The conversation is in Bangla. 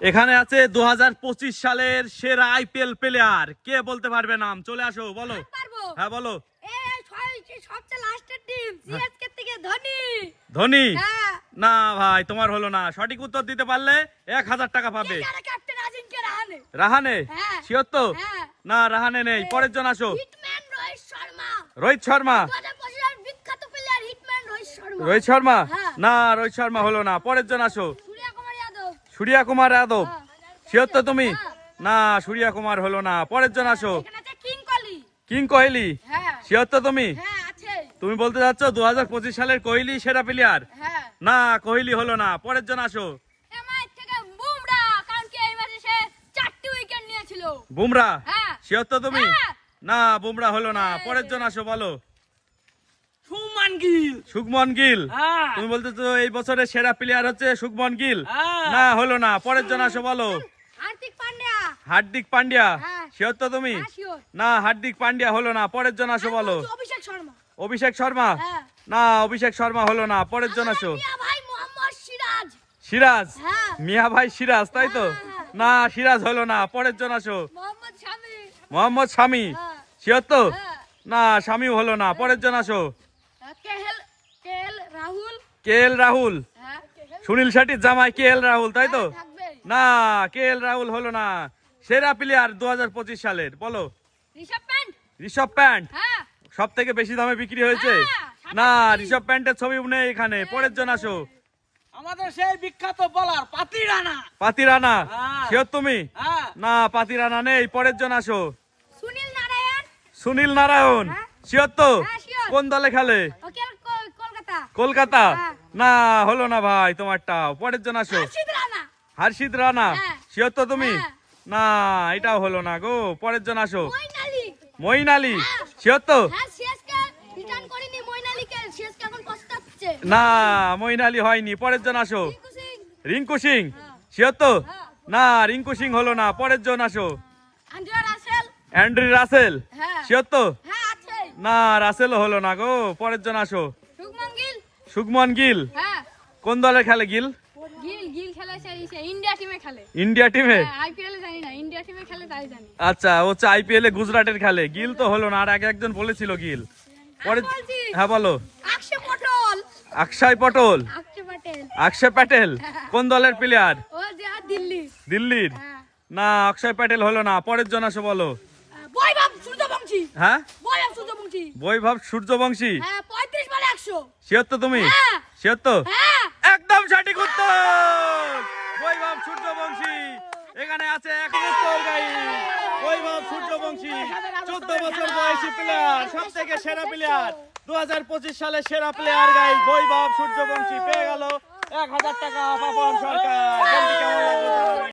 এখানে আছে দু হাজার পঁচিশ সালের সেরা আইপিএল প্লেয়ার কে বলতে পারবে নাম? চলে আসো বলো। হ্যাঁ বলো। ধোনি। হ্যাঁ। না ভাই তোমার হলো না। সঠিক উত্তর দিতে পারলে এক হাজার টাকা পাবে। রাহানে। রাহানে? হ্যাঁ। শিওর তো হ্যাঁ। না রাহানে নেই। পরের জন আসো। রোহিত শর্মা। রোহিত শর্মা? 2025 এর বিখ্যাত প্লেয়ার হিটম্যান রোহিত শর্মা। রোহিত শর্মা। না রোহিত শর্মা হলো না। পরের জন আসো। সূর্য কুমার যাদব হ্যাঁ। শিওর তো তুমি? হ্যাঁ। না সূর্যা কুমার হলো না। পরের জন আসো। কিং কোহলি হ্যাঁ। শিওর তো তুমি? তুমি বলতে যাচ্ছ দু হাজার পঁচিশ সালের কোহলি সেরা প্লেয়ার না কোহলি হলো না। পরের জন আসো। বুমরা শিওর তো তুমি। না বুমরা হলো না। পরের জন আসো বলো। সুমান গিল। শুভমন গিল? হ্যাঁ। তুমি বলতে তো এই বছরের সেরা প্লেয়ার হচ্ছে শুভমন গিল? হ্যাঁ। না হলো না। পরের জন আসো বলো। হার্দিক পান্ডিয়া। হার্দিক পান্ডিয়া? হ্যাঁ। শিওর তো তুমি? না হার্দিক পান্ডিয়া হলো না। পরের জন আসো বলো। অভিষেক শর্মা। অভিষেক শর্মা? হ্যাঁ। না অভিষেক শর্মা হলো না। পরের জন আসো। আমার মিয়া ভাই মোহাম্মদ সিরাজ। সিরাজ? হ্যাঁ। মিয়া ভাই সিরাজ তাই তো। না সিরাজ হলো না। পরের জন আসো। মোহাম্মদ স্বামী মোহাম্মদ হ্যাঁ। শিওর তো। না শামিও হলো না। পরের জন আসো। কে এল রাহুল। হ্যাঁ? সুনীল শেট্টির জামাই কে এল রাহুল তাই তো? না কে এল রাহুল হলো না। সেরা প্লেয়ার দু হাজার পঁচিশ সালের বলো। ঋষভ প্যান্ট ঋষভ প্যান্ট হ্যাঁ। সব থেকে বেশি দামে বিক্রি হয়েছে? হ্যাঁ, না ঋষভ প্যান্টের ছবি নেই এখানে। পরের জন আসো। আমাদের সেই বিখ্যাত বলার পাতি রানা। পাতি রানা। হ্যাঁ। শিওর তুমি? হ্যাঁ। না পাতি রানা নেই। পরের জন আসো। সুনীল নারায়ণ। সুনীল নারায়ণ। হ্যাঁ। শিওর তো? হ্যাঁ, কোন দলে খেলে? কলকাতা? হ্যাঁ। না হলো না ভাই তোমারটা। পরের জন আসো। হর্ষিত রানা। রানা? হ্যাঁ। শিওর তো তুমি? হ্যাঁ। না এটাও হলো না গো। পরের জন আসো। মইন আলী। শিওর তো? মইন না মঈন আলী হয়নি। পরের জন আসো। রিঙ্কু সিং। রিঙ্কু সিং। শিওর তো। না রিঙ্কু সিং হলো না। পরের জন আসো। রাসেল। অ্যান্ড্রি রাসেল? শিওর তো? না রাসেলও হলো না গো। পরের জন আসো। শুভমান গিল। হ্যাঁ। কোন দলে খেলে গিল? গিল গিল খেলে সে সে ইন্ডিয়া টিমে খেলে। ইন্ডিয়া টিমে আইপিএল এ জানি না ইন্ডিয়া টিমে খেলে তাই জানি। আচ্ছা ও হচ্ছে আইপিএল এ গুজরাটের খেলে। গিল তো হলো না আর আগে একজন বলেছিল গিল। পরে হ্যাঁ বলো। আকশে পটল। পটল। প্যাটেল। কোন দলের প্লেয়ার ও দিল্লি। দিল্লির? হ্যাঁ। না অক্ষয় প্যাটেল হলো না পরের জন আসো বলো। বৈভব সূর্যবংশী। হ্যাঁ? বৈভব সূর্যবংশী। বৈভব হ্যাঁ শিওর তো তুমি? হ্যাঁ। শিওর তো হ্যাঁ। একদম সঠিক উত্তর। বৈভব সূর্যবংশী। এখানে আছে এক উত্তর গাই বৈভব সূর্যবংশী চোদ্দ বছর বয়সী প্লেয়ার সব থেকে সেরা প্লেয়ার দু হাজার পঁচিশ সালে সেরা প্লেয়ার গাই বৈভব সূর্যবংশী। পেয়ে গেল এক হাজার টাকা পাপন সরকার।